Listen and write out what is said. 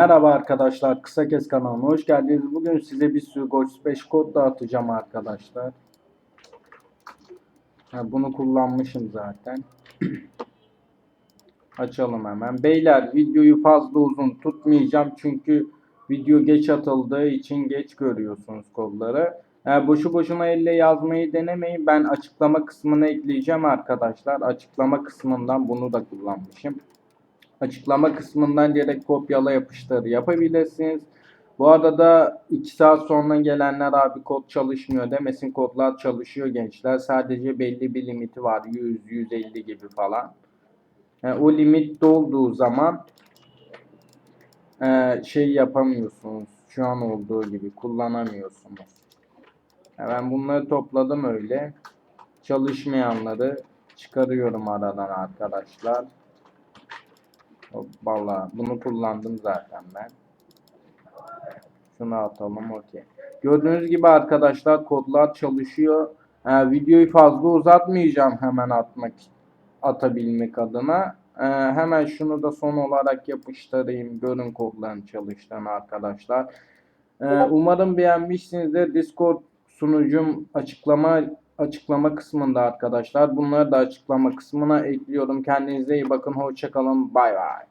Merhaba arkadaşlar, Kısa Kes kanalına hoş geldiniz. Bugün size bir sürü Ghost 5 kod dağıtacağım arkadaşlar. Ha, bunu kullanmışım zaten. Açalım hemen. Beyler videoyu fazla uzun tutmayacağım çünkü video geç atıldığı için geç görüyorsunuz kodları. Yani boşu boşuna elle yazmayı denemeyin. Ben açıklama kısmına ekleyeceğim arkadaşlar. Açıklama kısmından bunu da kullanmışım. Açıklama kısmından direkt kopyala yapıştır yapabilirsiniz. Bu arada 2 saat sonra gelenler abi kod çalışmıyor demesin kodlar çalışıyor gençler. Sadece belli bir limiti var 100-150 gibi falan. Yani o limit dolduğu zaman e, şey yapamıyorsunuz. Şu an olduğu gibi kullanamıyorsunuz. Ben bunları topladım öyle. Çalışmayanları çıkarıyorum aradan arkadaşlar. Valla bunu kullandım zaten ben. Şunu atalım okey. Gördüğünüz gibi arkadaşlar kodlar çalışıyor. Ee, videoyu fazla uzatmayacağım hemen atmak atabilmek adına. Ee, hemen şunu da son olarak yapıştırayım. Görün kodların çalıştığını arkadaşlar. Ee, umarım beğenmişsinizdir. Discord sunucum açıklama açıklama kısmında arkadaşlar. Bunları da açıklama kısmına ekliyorum. Kendinize iyi bakın. Hoşçakalın. Bay bay.